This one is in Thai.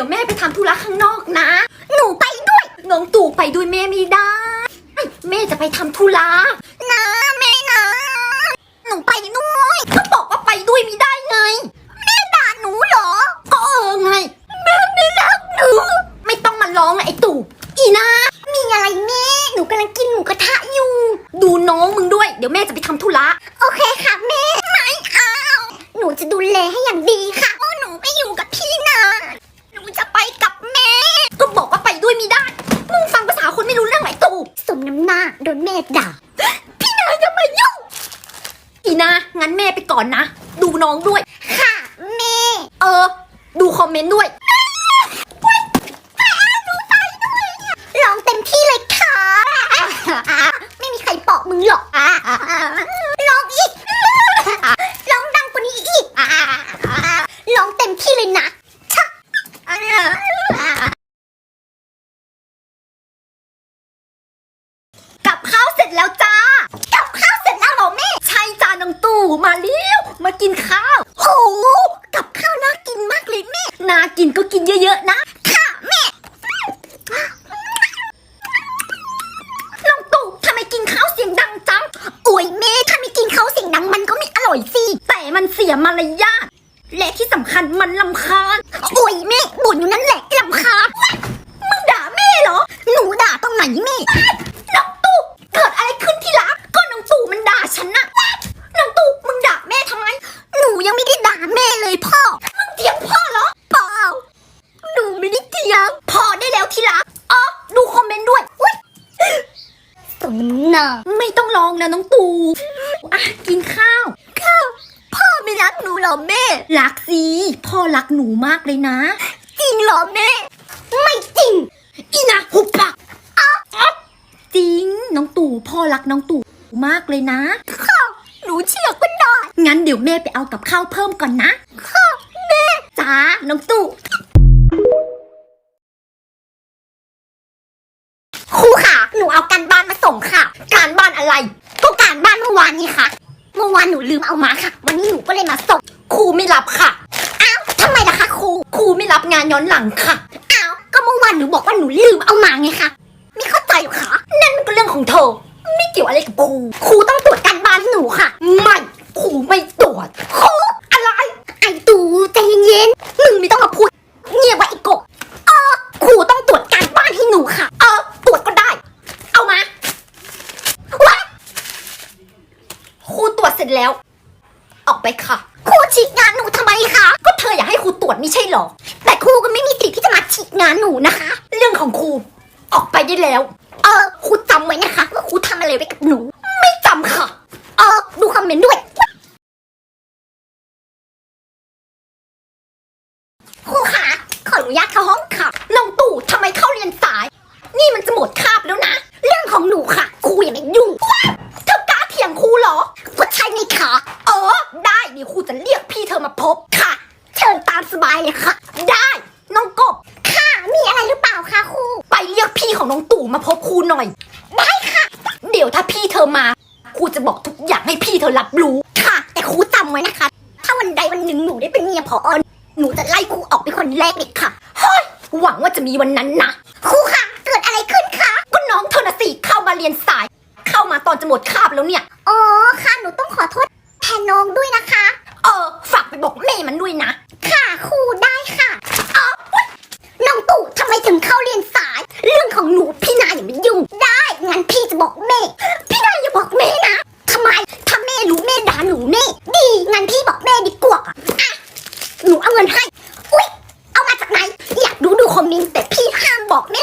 ดี๋ยวแม่ไปทำธุระข้างนอกนะ หนูไปด้วย น้องตู่ไปด้วยแม่ไม่ได้ แม่จะไปทำธุระนะแม่นะ หนูไปด้วยก็บอกว่าไปด้วยไม่ได้ไง แม่ด่าหนูเหรอ ก็เออไง แม่ไม่รักหนู ไม่ต้องมาร้องไอ้ตู่ อีนะ มีอะไรแม่ หนูกำลังกินหมูกระทะอยู่ ดูน้องมึงด้วย เดี๋ยวแม่จะไปทำธุระ โอเคค่ะแม่ ไม่เอา หนูจะดูแลให้อย่างดีค่ะ ดนแม่ด่า พี่นาจะมายุ่ง อีนา งั้นแม่ไปก่อนนะ ดูน้องด้วย ค่ะ แม่ เออ ดูคอมเมนต์ด้วยลองเต็มที่เลยค่ะ ไม่มีใครปอกมึงหรอกลองอีกลองดังกว่านี้อีกลองเต็มที่เลยนะชะกับข้าวเสร็จแล้วจ้า กับข้าวเสร็จแล้วเหรอแม่ ใช่จ้าน้องตู่มาเร็วมา กินข้าวโหกับข้าวน่ากินมากเลยแม่น่ากินก็กินเยอะๆนะ ค่ะแม่น้องตู่ทำไมกินข้าวเสียงดังจังโอ้ยแม่ถ้าไม่กินข้าวเสียงดังมันก็ไม่อร่อยสิแต่มันเสียมารยาทและที่สำคัญมันลำคาญโอ้ยแม่บ่นอยู่นั่นแหละลำคาญมึงด่าแม่เหรอ หนูด่าตรงไหนแม่ น้องตู่เกิดอะไรขึ้นที่รัก ก็น้องตู่มันด่าฉันนะน้องตู่มึงด่าแม่ทำไม หนูยังไม่ได้ด่าแม่เลยพ่อ มึงเถียงพ่อเหรอเปล่า หนูไม่ได้เถียงพอได้แล้วที่รักอ๋อดูคอมเมนต์ด้วยอุ๊ย ส มน้ำไม่ต้องร้องนะน้องตู่อะกินข้าวข้าวพ่อไม่รักหนูเหรอแม่ รักสิพ่อรักหนูมากเลยนะ จริงเหรอแม่ ไม่จริง อีนะหุบปากอ๊ะอ๊ะจริงน้องตู่พ่อรักน้องตู่มากเลยนะข้าวหนูเชื่อก็ได้งั้นเดี๋ยวแม่ไปเอากับข้าวเพิ่มก่อนนะข้าวแม่จ้าน้องตู่ วานนี้ค่ะ เมื่อวานหนูลืมเอามาค่ะ วันนี้หนูก็เลยมาส่งครูไม่รับค่ะ อ้าวทำไมล่ะคะครู ครูไม่รับงานย้อนหลังค่ะ อ้าว ก็เมื่อวานหนูบอกว่าหนูลืมเอามาไงคะไม่เข้าใจหรอคะนั่นมันก็เรื่องของเธอ ไม่เกี่ยวอะไรกับครู ครูต้องตรวจการบ้านหนูค่ะ ไม่ ครูไม่ตรวจ ครู ไอ้ตูใจเย็นๆ มึงไม่ต้องมาพูด เงียบไว้ไอ้กบ เออครูต้องตรวจการบ้านให้หนูค่ะ เออ ตรวจก็ได้ เอามาว้าครูตรวจเสร็จแล้ว ออก ไปค่ะครูฉีกงานหนูทำไมคะก็เธออยากให้ครูตรวจไม่ใช่หรอ แต่ครูก็ไม่มีสิทธิ์ที่จะมาฉีกงานหนูนะคะ เรื่องของครูออกไปได้แล้ว เออครูจำไว้นะคะว่าครูทำอะไรไว้กับหนู ไม่จำค่ะ เออดูคอมเมนต์ด้วยครูคะขออนุญาตเข้าห้องค่ะน้องตู่ทำไมเข้าเรียนสาย นี่มันจะหมดคาบแล้วนะ เรื่องของหนูค่ะครูอย่ามายุ่ง หน่อย ได้ค่ะ เดี๋ยวถ้าพี่เธอมา ครูจะบอกทุกอย่างให้พี่เธอรับรู้ ค่ะ แต่ครูจำไว้นะคะ ถ้าวันใดวันหนึ่งหนูได้เป็นเมียพออหนูจะไล่ครูออกเป็นคนแรกเลยค่ะเฮ้ยหวังว่าจะมีวันนั้นนะครูค่ะ เกิดอะไรขึ้นคะก็น้องเธอน่ะสิเข้ามาเรียนสาย เข้ามาตอนจะหมดคาบแล้วเนี่ย อ๋อค่ะ หนูต้องขอโทษแทนน้องด้วยนะคะ เออ ฝากไปบอกแม่มันด้วยนะ ค่ะ ครูได้ค่ะอ๋ออุ๊ยน้องตู่ทำไมถึงเข้าเรียนสาย เรื่องของหนูพี่นายอย่ามายุ่ง ได้ งั้นพี่จะ บอกแม่ พี่นายอย่าบอกแม่นะทำไมถ้าแม่รู้แม่ด่าหนูแม่ ดีงั้นพี่บอกแม่ดีกว่าอะหนูเอาเงินให้ อุ๊ยเอามาจากไหน อยากดูดูคอมเมนต์แต่พี่ห้ามบอกแม่